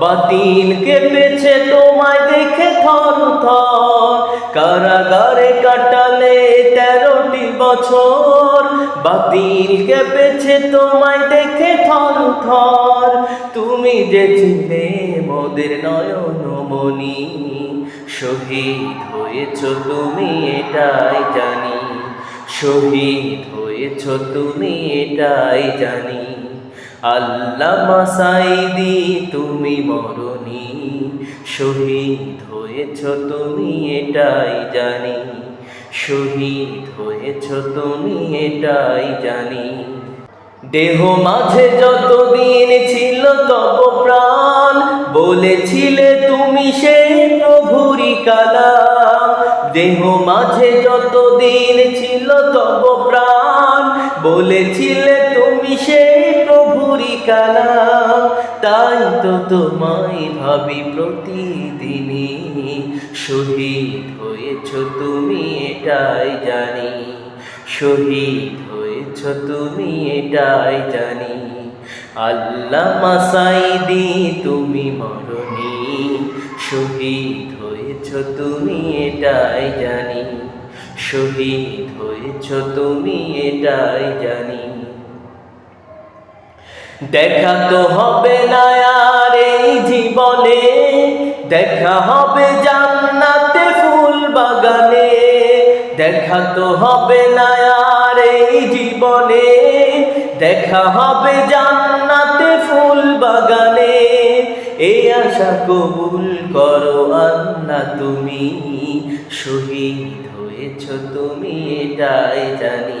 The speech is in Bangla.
বাতিল কেঁপেছে তোমায় দেখে থর থর। কারাগারে কাটালে তেরোটি বছর। বাতিল কেঁপেছে তোমায় দেখে থর থর। তুমি যে ছিলে মোদের নয়ন মনি শহীদ হয়েছ তুমি এটাই জানি। শহীদ হয়েছ তুমি এটাই জানি। আল্লাহ মাসাইদি তুমি মরণি, শহীদ হয়েছ তুমি এটাই জানি। শহীদ হয়েছ তুমি এটাই জানি। দেহ মাঝে যতদিন ছিল তব প্রাণ, বলেছিলে তুমি সেই প্রভুরি কালা দেহ মাঝে যতদিন ছিল তব প্রাণ, বলেছিলে তুমি সেই কালাম, তাই তো তোমায় ভাবি প্রতিদিনই। শহীদ হয়েছ তুমি এটাই জানি, শহীদ হয়েছ তুমি এটাই জানি। আল্লাহ মাসাইদি তুমি মরণি, শহীদ হয়েছ তুমি এটাই জানি, শহীদ হয়েছ তুমি এটাই জানি। দেখা তো হবে না এই জীবনে, দেখা হবে জান্নাতে ফুল বাগানে, দেখা তো হবে না এই জীবনে, দেখা হবে জান্নাতে ফুল বাগানে। এই আশা কবুল করো আন্না তুমি, শহীদ হয়েছ তুমি, এটাই জানি।